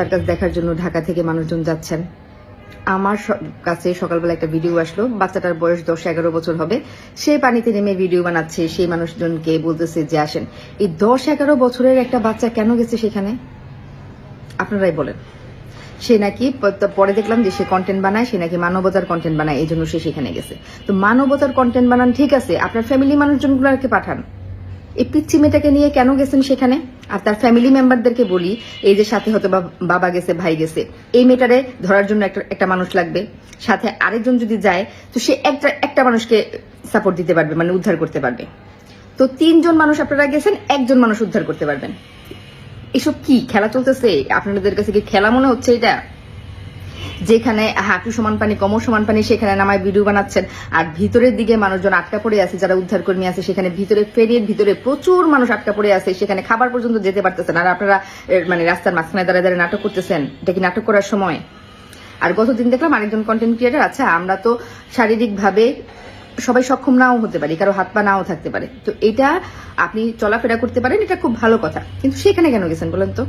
Circus দেখার জন্য ঢাকা থেকে মানুষজন যাচ্ছেন। আমার কাছে সকালবেলা একটা ভিডিও আসলো। বাচ্চাটার বয়স দশ, এগারো বছর হবে। সে পানিতে নেমে ভিডিও বানাচ্ছে। সেই মানুষজনকে বলতেছে যে, আসেন। এই দশ, এগারো বছরের একটা বাচ্চা কেন গেছে সেখানে? আপনারাই বলেন। সে নাকি পরে দেখলাম যে সে কন্টেন্ট বানায়, সে নাকি মানবতার কন্টেন্ট বানায়, এই জন্য সে সেখানে গেছে। তো মানবতার কন্টেন্ট বানান ঠিক আছে। আপনার ফ্যামিলি মানুষজনগুলোকে পাঠান। এই পিচ্ছি মেয়েটাকে নিয়ে কেন গেছেন সেখানে? আর তার ফ্যামিলি মেম্বারদেরকে বলি, এই যে সাথে হয়তো বাবা গেছে, ভাই গেছে, এই মেয়েটারে ধরার জন্য একটা একটা মানুষ লাগবে। সাথে আরেকজন যদি যায়, তো সে একটা একটা মানুষকে সাপোর্ট দিতে পারবে মানে উদ্ধার করতে পারবে। তো তিনজন মানুষ আপনারা গেছেন, একজন মানুষ উদ্ধার করতে পারবেন। এসব কি, খেলা চলতেছে? আপনাদের কাছে কি খেলা মনে হচ্ছে এটা? যেখানে হাঁটু সমান পানি, কমর সমান পানি, সেখানে নামায় ভিডিও বানাচ্ছেন। আর ভিতরের দিকে মানুষজন আটকা পড়ে আছে, যারা উদ্ধার কর্মী আছে, সেখানে ভিতরে ফেরির ভিতরে প্রচুর মানুষ আটকা পড়ে আছে, সেখানে খাবার পর্যন্ত যেতে পারতেছেন। আর আপনারা মানে রাস্তার মাঝখানে দাঁড়িয়ে দাঁড়িয়ে নাটক করতেছেন। এটা কি নাটক করার সময়? আর গতদিন দেখলাম আরেকজন কন্টেন্ট ক্রিয়েটার আচ্ছা আমরা তো শারীরিকভাবে সবাই সক্ষম নাও হতে পারি, কারও হাত পা নাও থাকতে পারে। তো এটা আপনি চলাফেরা করতে পারেন, এটা খুব ভালো কথা। কিন্তু সেখানে কেন গেছেন বলেন তো?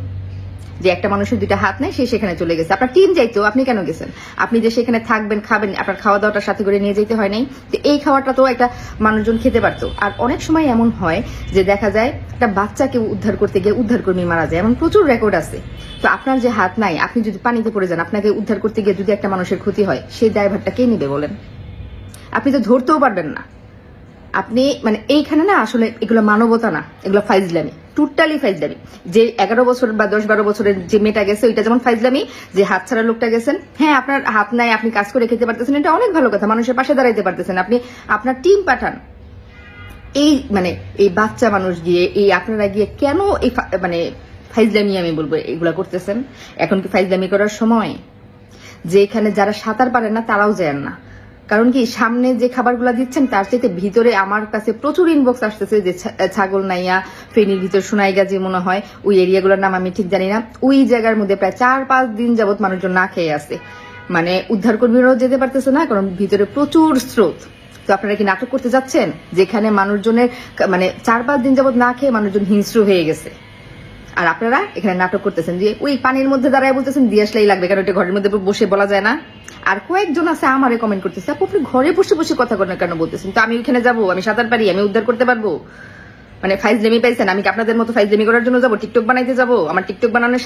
যে একটা মানুষের দুইটা হাত নাই, সে সেখানে চলে গেছে। আপনার টিম যাইতো, আপনি কেন গেছেন? আপনি যে সেখানে থাকবেন, খাবেন, আপনার খাওয়া দাওয়াটা সাথে করে নিয়ে যেতে হয় নাই। তো এই খাওয়াটা তো একটা মানুষজন খেতে পারতো। আর অনেক সময় এমন হয় যে দেখা যায় একটা বাচ্চাকে উদ্ধার করতে গিয়ে উদ্ধার কর্মী মারা যায়। এমন প্রচুর রেকর্ড আছে। তো আপনার যে হাত নাই, আপনি যদি পানিতে পড়ে যান, আপনাকে উদ্ধার করতে গিয়ে যদি একটা মানুষের ক্ষতি হয়, সেই দায়ভারটা কে নিবে বলেন? আপনি তো ধরতেও পারবেন না। আপনি মানে এইখানে না আসলে এগুলো মানবতা না, এগুলো ফাইজলামি। টোটালি ফাইজলামি। যে এগারো বছর বা দশ বারো বছরের যে মেয়েটা গেছে, ওইটা যেমন ফাইজলামি, যে হাত ছাড়া লোকটা গেছেন হ্যাঁ আপনার হাত নাই, আপনি কাজ করে খেতে পারতেছেন, এটা অনেক ভালো কথা, মানুষের পাশে দাঁড়াইতে পারতেছেন। আপনি আপনার টিম পাঠান। এই মানে এই বাচ্চা মানুষ গিয়ে, এই আপনারা গিয়ে কেন এই মানে ফাইজলামি আমি বলব, এগুলা করতেছেন? এখন কি ফাইজলামি করার সময়? যে এখানে যারা সাঁতার পারেন না, তারাও যায় না। কারণ কি, সামনে যে খাবারগুলো দিচ্ছেন, তার চাইতে ভিতরে আমার কাছে প্রচুর ইনবক্স আসতেছে যে ছাগল নাইয়া ফেনীর ভিতর সোনাইগা যে মনে হয়, ওই এরিয়াগুলোর নাম আমি ঠিক জানি না। ওই জায়গার মধ্যে প্রায় চার পাঁচ দিন যাবত মানুষজন না খেয়ে আছে। মানে উদ্ধার কর্মীরাও যেতে পারতেছে না, কারণ ভিতরে প্রচুর স্রোত। তো আপনারা কি নাটক করতে যাচ্ছেন? যেখানে মানুষজনের মানে চার পাঁচ দিন যাবত না খেয়ে মানুষজন হিংস্র হয়ে গেছে। আর আপনারা এখানে নাটক করতেছেন যে, ওই পানির মধ্যে দাঁড়ায় বলতেছেন, দিয়ে আসলেই লাগবে, কারণ ওইটা ঘরের মধ্যে বসে বলা যায় না। আর কয়েকজন আছে আমারে কমেন্ট করতেছে, আপু, আপনি ঘরে বসে বসে কথা করেন কেন? বলতেছেন, তো আমি ওইখানে যাব, আমি সাঁতার পারি, আমি উদ্ধার করতে পারব। মানে ফাইজলেমি পাইছেন, আমি কি আপনাদের মতো ফাইজলেমি করার জন্য যাব? টিকটক বানাইতে যাব? আমার টিকটক বানানোর